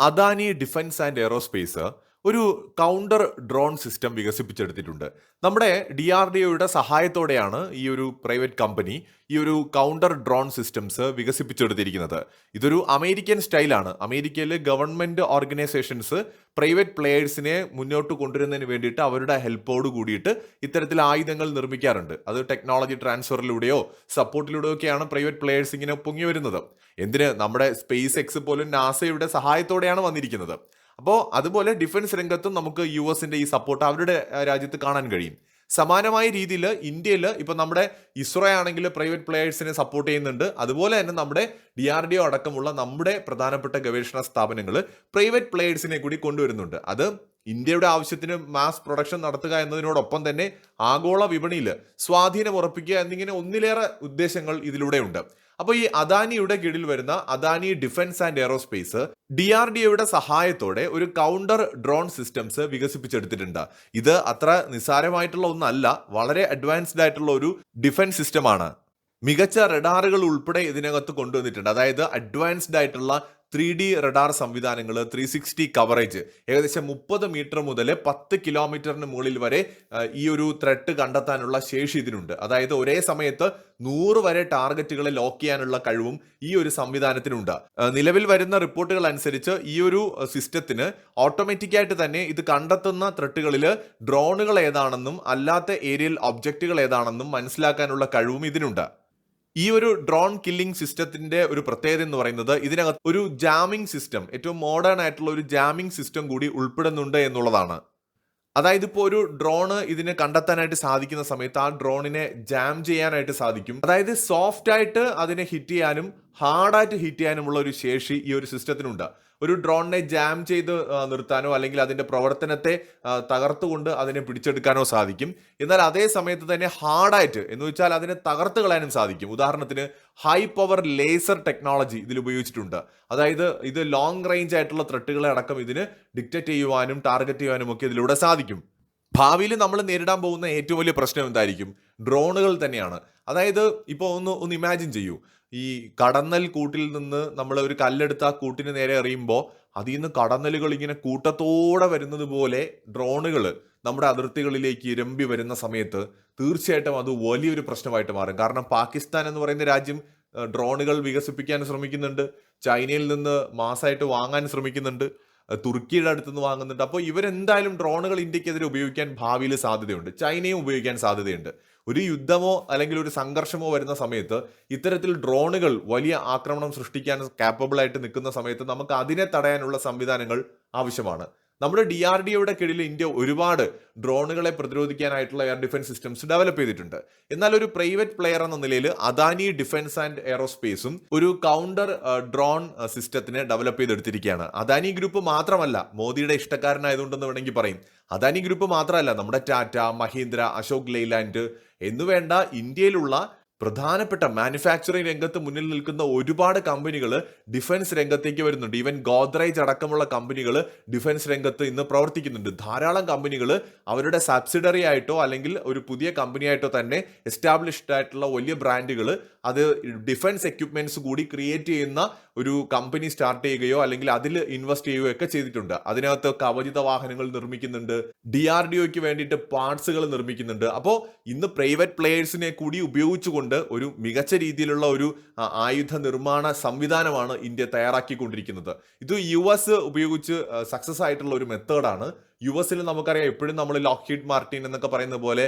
Adani defence and aerospace ഒരു counter drone system വികസിപ്പിച്ചെടുത്തിട്ടുണ്ട്. നമ്മുടെ ഡി ആർ ഡി ഒയുടെ സഹായത്തോടെയാണ് ഈ ഒരു പ്രൈവറ്റ് കമ്പനി ഈ ഒരു കൗണ്ടർ ഡ്രോൺ സിസ്റ്റംസ് വികസിപ്പിച്ചെടുത്തിരിക്കുന്നത്. ഇതൊരു അമേരിക്കൻ സ്റ്റൈലാണ്. അമേരിക്കയിലെ ഗവൺമെന്റ് ഓർഗനൈസേഷൻസ് പ്രൈവറ്റ് പ്ലെയേഴ്സിനെ മുന്നോട്ട് കൊണ്ടുവരുന്നതിന് വേണ്ടിയിട്ട് അവരുടെ ഹെൽപ്പോട് കൂടിയിട്ട് ഇത്തരത്തിൽ ആയുധങ്ങൾ നിർമ്മിക്കാറുണ്ട്. അത് ടെക്നോളജി ട്രാൻസ്ഫറിലൂടെയോ സപ്പോർട്ടിലൂടെയോ ഒക്കെയാണ് പ്രൈവറ്റ് പ്ലെയേഴ്സ് ഇങ്ങനെ പൊങ്ങി വരുന്നത് എന്തിന്? നമ്മുടെ സ്പേസ് എക്സ് പോലും നാസയുടെ സഹായത്തോടെയാണ് വന്നിരിക്കുന്നത്. അപ്പോൾ അതുപോലെ ഡിഫൻസ് രംഗത്തും നമുക്ക് യു എസിന്റെ ഈ സപ്പോർട്ട് അവരുടെ രാജ്യത്ത് കാണാൻ കഴിയും. സമാനമായ രീതിയിൽ ഇന്ത്യയിൽ ഇപ്പോൾ നമ്മുടെ ഇസ്രോ ആണെങ്കിൽ പ്രൈവറ്റ് പ്ലെയേഴ്സിനെ സപ്പോർട്ട് ചെയ്യുന്നുണ്ട്. അതുപോലെ തന്നെ നമ്മുടെ ഡി ആർ ഡി ഒ അടക്കമുള്ള നമ്മുടെ പ്രധാനപ്പെട്ട ഗവേഷണ സ്ഥാപനങ്ങൾ പ്രൈവറ്റ് പ്ലെയേഴ്സിനെ കൂടി കൊണ്ടുവരുന്നുണ്ട്. അത് ഇന്ത്യയുടെ ആവശ്യത്തിന് മാസ് പ്രൊഡക്ഷൻ നടത്തുക എന്നതിനോടൊപ്പം തന്നെ ആഗോള വിപണിയിൽ സ്വാധീനം ഉറപ്പിക്കുക എന്നിങ്ങനെ ഒന്നിലേറെ ഉദ്ദേശങ്ങൾ ഇതിലൂടെയുണ്ട് അപ്പോൾ ഈ അദാനിയുടെ കീഴിൽ വരുന്ന Adani defence and aerospace D R D ഒയുടെ സഹായത്തോടെ ഒരു കൗണ്ടർ ഡ്രോൺ സിസ്റ്റംസ് വികസിപ്പിച്ചെടുത്തിട്ടുണ്ട്. ഇത് അത്ര നിസ്സാരമായിട്ടുള്ള ഒന്നല്ല വളരെ അഡ്വാൻസ്ഡ് ആയിട്ടുള്ള ഒരു ഡിഫൻസ് സിസ്റ്റമാണ് മികച്ച റഡാറുകൾ ഉൾപ്പെടെ ഇതിനകത്ത് കൊണ്ടുവന്നിട്ടുണ്ട്. അതായത് അഡ്വാൻസ്ഡ് ആയിട്ടുള്ള ത്രീ ഡി റഡാർ സംവിധാനങ്ങൾ ത്രീ സിക്സ്റ്റി കവറേജ് ഏകദേശം മുപ്പത് മീറ്റർ മുതൽ പത്ത് കിലോമീറ്ററിന് മുകളിൽ വരെ ഈ ഒരു ത്രെട്ട് കണ്ടെത്താനുള്ള ശേഷി ഇതിനുണ്ട്. അതായത് ഒരേ സമയത്ത് നൂറ് വരെ ടാർഗറ്റുകളെ ലോക്ക് ചെയ്യാനുള്ള കഴിവും ഈ ഒരു സംവിധാനത്തിനുണ്ട്. നിലവിൽ വരുന്ന റിപ്പോർട്ടുകൾ അനുസരിച്ച് ഈ ഒരു സിസ്റ്റത്തിന് ഓട്ടോമാറ്റിക് ആയിട്ട് തന്നെ ഇത് കണ്ടെത്തുന്ന ത്രെട്ടുകളിൽ ഡ്രോണുകൾ ഏതാണെന്നും അല്ലാത്ത ഏരിയൽ ഒബ്ജക്റ്റുകൾ ഏതാണെന്നും മനസ്സിലാക്കാനുള്ള കഴിവും ഇതിനുണ്ട്. ഈ ഒരു ഡ്രോൺ കില്ലിംഗ് സിസ്റ്റത്തിന്റെ ഒരു പ്രത്യേകത എന്ന് പറയുന്നത് ഇതിനകത്ത് ഒരു ജാമിംഗ് സിസ്റ്റം ഏറ്റവും മോഡേൺ ആയിട്ടുള്ള ഒരു ജാമിംഗ് സിസ്റ്റം കൂടി ഉൾപ്പെടുന്നുണ്ട് എന്നുള്ളതാണ്. അതായത് ഇപ്പോൾ ഒരു ഡ്രോണ് ഇതിനെ കണ്ടെത്താനായിട്ട് സാധിക്കുന്ന സമയത്ത് ആ ഡ്രോണിനെ ജാം ചെയ്യാനായിട്ട് സാധിക്കും. അതായത് സോഫ്റ്റ് ആയിട്ട് അതിനെ ഹിറ്റ് ചെയ്യാനും ഹാർഡായിട്ട് ഹിറ്റ് ചെയ്യാനുമുള്ള ഒരു ശേഷി ഈ ഒരു സിസ്റ്റത്തിനുണ്ട്. ഒരു ഡ്രോണിനെ ജാം ചെയ്ത് നിർത്താനോ അല്ലെങ്കിൽ അതിന്റെ പ്രവർത്തനത്തെ തകർത്തുകൊണ്ട് അതിനെ പിടിച്ചെടുക്കാനോ സാധിക്കും. എന്നാൽ അതേ സമയത്ത് തന്നെ ഹാർഡായിട്ട് എന്ന് വെച്ചാൽ അതിനെ തകർത്ത് കളയാനും സാധിക്കും. ഉദാഹരണത്തിന് ഹൈ പവർ ലേസർ ടെക്നോളജി ഇതിൽ ഉപയോഗിച്ചിട്ടുണ്ട്. അതായത് ഇത് ലോങ് റേഞ്ച് ആയിട്ടുള്ള ത്രെട്ടുകളെ അടക്കം ഇതിന് ഡിക്റ്റേറ്റ് ചെയ്യുവാനും ടാർഗറ്റ് ചെയ്യുവാനും ഒക്കെ ഇതിലൂടെ സാധിക്കും. ഭാവിയിൽ നമ്മൾ നേരിടാൻ പോകുന്ന ഏറ്റവും വലിയ പ്രശ്നം എന്തായിരിക്കും? ഡ്രോണുകൾ തന്നെയാണ്. അതായത് ഇപ്പോൾ ഒന്ന് ഒന്ന് ഇമാജിൻ ചെയ്യൂ. ഈ കടന്നൽ കൂട്ടിൽ നിന്ന് നമ്മൾ ഒരു കല്ലെടുത്ത് ആ കൂട്ടിന് നേരെ എറിയുമ്പോൾ അതിൽ നിന്ന് കടന്നലുകൾ ഇങ്ങനെ കൂട്ടത്തോടെ വരുന്നത് പോലെ ഡ്രോണുകൾ നമ്മുടെ അതിർത്തികളിലേക്ക് ഇരമ്പി വരുന്ന സമയത്ത് തീർച്ചയായിട്ടും അത് വലിയൊരു പ്രശ്നമായിട്ട് മാറും. കാരണം പാകിസ്ഥാൻ എന്ന് പറയുന്ന രാജ്യം ഡ്രോണുകൾ വികസിപ്പിക്കാൻ ശ്രമിക്കുന്നുണ്ട്. ചൈനയിൽ നിന്ന് മാസമായിട്ട് വാങ്ങാൻ ശ്രമിക്കുന്നുണ്ട്. തുർക്കിയുടെ അടുത്തുനിന്ന് വാങ്ങുന്നുണ്ട്. അപ്പോൾ ഇവരെന്തായാലും ഡ്രോണുകൾ ഇന്ത്യക്കെതിരെ ഉപയോഗിക്കാൻ ഭാവിയിൽ സാധ്യതയുണ്ട്. ചൈനയും ഉപയോഗിക്കാൻ സാധ്യതയുണ്ട്. ഒരു യുദ്ധമോ അല്ലെങ്കിൽ ഒരു സംഘർഷമോ വരുന്ന സമയത്ത് ഇത്തരത്തിൽ ഡ്രോണുകൾ വലിയ ആക്രമണം സൃഷ്ടിക്കാൻ കാപ്പബിൾ ആയിട്ട് നിൽക്കുന്ന സമയത്ത് നമുക്ക് അതിനെ തടയാനുള്ള സംവിധാനങ്ങൾ ആവശ്യമാണ്. നമ്മുടെ ഡി ആർ ഡി ഒയുടെ കീഴിൽ ഇന്ത്യ ഒരുപാട് ഡ്രോണുകളെ പ്രതിരോധിക്കാനായിട്ടുള്ള എയർ ഡിഫൻസ് സിസ്റ്റംസ് ഡെവലപ്പ് ചെയ്തിട്ടുണ്ട്. എന്നാൽ ഒരു പ്രൈവറ്റ് പ്ലെയർ എന്ന നിലയിൽ അദാനി ഡിഫൻസ് ആൻഡ് എയറോസ്പേസും ഒരു കൗണ്ടർ ഡ്രോൺ സിസ്റ്റത്തിനെ ഡെവലപ്പ് ചെയ്തെടുത്തിരിക്കുകയാണ്. അദാനി ഗ്രൂപ്പ് മാത്രമല്ല മോദിയുടെ ഇഷ്ടക്കാരനായതുകൊണ്ടെന്ന് വേണമെങ്കിൽ പറയും. അദാനി ഗ്രൂപ്പ് മാത്രമല്ല നമ്മുടെ ടാറ്റ മഹീന്ദ്ര അശോക് ലെയ്ലാൻഡ് എന്നുവേണ്ട ഇന്ത്യയിലുള്ള പ്രധാനപ്പെട്ട മാനുഫാക്ചറിംഗ് രംഗത്ത് മുന്നിൽ നിൽക്കുന്ന ഒരുപാട് കമ്പനികൾ ഡിഫൻസ് രംഗത്തേക്ക് വരുന്നുണ്ട്. ഈവൻ ഗോദ്രേജ് അടക്കമുള്ള കമ്പനികൾ ഡിഫൻസ് രംഗത്ത് ഇന്ന് പ്രവർത്തിക്കുന്നുണ്ട്. ധാരാളം കമ്പനികൾ അവരുടെ സബ്സിഡറി ആയിട്ടോ അല്ലെങ്കിൽ ഒരു പുതിയ കമ്പനി ആയിട്ടോ തന്നെ എസ്റ്റാബ്ലിഷ്ഡ് ആയിട്ടുള്ള വലിയ ബ്രാൻഡുകൾ അത് ഡിഫൻസ് എക്യുപ്മെന്റ്സ് കൂടി ക്രിയേറ്റ് ചെയ്യുന്ന ഒരു കമ്പനി സ്റ്റാർട്ട് ചെയ്യുകയോ അല്ലെങ്കിൽ അതിൽ ഇൻവെസ്റ്റ് ചെയ്യുകയോ ഒക്കെ ചെയ്തിട്ടുണ്ട്. അതിനകത്ത് കവചിത വാഹനങ്ങൾ നിർമ്മിക്കുന്നുണ്ട്. ഡി ആർ ഡി ഒക്ക് വേണ്ടിയിട്ട് പാർട്സുകൾ നിർമ്മിക്കുന്നുണ്ട്. അപ്പോൾ ഇന്ന് പ്രൈവറ്റ് പ്ലെയേഴ്സിനെ കൂടി ഉപയോഗിച്ചുകൊണ്ട് ഒരു മികച്ച രീതിയിലുള്ള ഒരു ആയുധ നിർമ്മാണ സംവിധാനമാണ് ഇന്ത്യ തയ്യാറാക്കിക്കൊണ്ടിരിക്കുന്നത്. ഇത് യു എസ് ഉപയോഗിച്ച് സക്സസ് ആയിട്ടുള്ള ഒരു മെത്തേഡാണ് യു എസിൽ നമുക്കറിയാം എപ്പോഴും നമ്മൾ ലോക്ക്ഹീഡ് മാർട്ടിൻ എന്നൊക്കെ പറയുന്ന പോലെ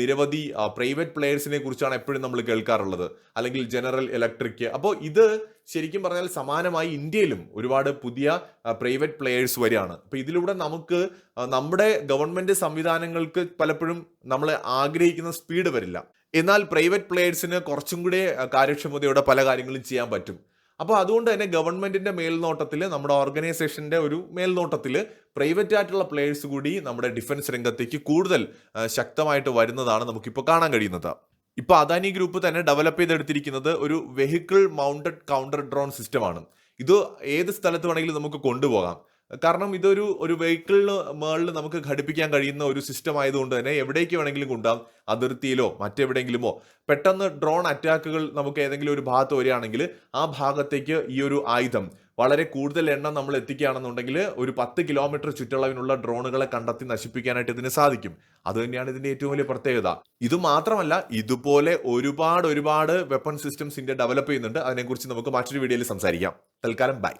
നിരവധി പ്രൈവറ്റ് പ്ലെയേഴ്സിനെ കുറിച്ചാണ് എപ്പോഴും നമ്മൾ കേൾക്കാറുള്ളത്. അല്ലെങ്കിൽ ജനറൽ ഇലക്ട്രിക്. അപ്പോൾ ഇത് ശരിക്കും പറഞ്ഞാൽ സമാനമായി ഇന്ത്യയിലും ഒരുപാട് പുതിയ പ്രൈവറ്റ് പ്ലെയേഴ്സ് വരികയാണ്. അപ്പോൾ ഇതിലൂടെ നമുക്ക് നമ്മുടെ ഗവൺമെന്റ് സംവിധാനങ്ങൾക്ക് പലപ്പോഴും നമ്മൾ ആഗ്രഹിക്കുന്ന സ്പീഡ് വരില്ല. എന്നാൽ പ്രൈവറ്റ് പ്ലെയേഴ്സിന് കുറച്ചും കൂടി കാര്യക്ഷമതയോടെ പല കാര്യങ്ങളും ചെയ്യാൻ പറ്റും. അപ്പോൾ അതുകൊണ്ട് തന്നെ ഗവൺമെന്റിന്റെ മേൽനോട്ടത്തിൽ നമ്മുടെ ഓർഗനൈസേഷന്റെ ഒരു മേൽനോട്ടത്തിൽ പ്രൈവറ്റ് ആയിട്ടുള്ള പ്ലെയേഴ്സ് കൂടി നമ്മുടെ ഡിഫൻസ് രംഗത്തേക്ക് കൂടുതൽ ശക്തമായിട്ട് വരുന്നതാണ് നമുക്കിപ്പോൾ കാണാൻ കഴിയുന്നത്. ഇപ്പോൾ അദാനി ഗ്രൂപ്പ് തന്നെ ഡെവലപ്പ് ചെയ്തെടുത്തിരിക്കുന്നത് ഒരു വെഹിക്കിൾ മൗണ്ടഡ് കൗണ്ടർ ഡ്രോൺ സിസ്റ്റമാണ് ഇത് ഏത് സ്ഥലത്ത് വേണമെങ്കിലും നമുക്ക് കൊണ്ടുപോകാം. കാരണം ഇതൊരു ഒരു വെഹിക്കിളിന് മേളിൽ നമുക്ക് ഘടിപ്പിക്കാൻ കഴിയുന്ന ഒരു സിസ്റ്റം ആയതുകൊണ്ട് തന്നെ എവിടേക്ക് വേണമെങ്കിലും കൊണ്ടുപോകാം. അതിർത്തിയിലോ മറ്റെവിടെയെങ്കിലുമോ. പെട്ടെന്ന് ഡ്രോൺ അറ്റാക്കുകൾ നമുക്ക് ഏതെങ്കിലും ഒരു ഭാഗത്ത് വരികയാണെങ്കിൽ ആ ഭാഗത്തേക്ക് ഈ ഒരു ആയുധം വളരെ കൂടുതൽ എണ്ണം നമ്മൾ എത്തിക്കുകയാണെന്നുണ്ടെങ്കിൽ ഒരു പത്ത് കിലോമീറ്റർ ചുറ്റളവിനുള്ള ഡ്രോണുകളെ കണ്ടെത്തി നശിപ്പിക്കാനായിട്ട് ഇതിന് സാധിക്കും. അത് തന്നെയാണ് ഇതിന്റെ ഏറ്റവും വലിയ പ്രത്യേകത. ഇത് മാത്രമല്ല ഇതുപോലെ ഒരുപാട് ഒരുപാട് വെപ്പൺ സിസ്റ്റംസ് ഇന്ത്യ ഡെവലപ്പ് ചെയ്യുന്നുണ്ട്. അതിനെക്കുറിച്ച് നമുക്ക് മറ്റൊരു വീഡിയോയിൽ സംസാരിക്കാം. തൽക്കാലം ബൈ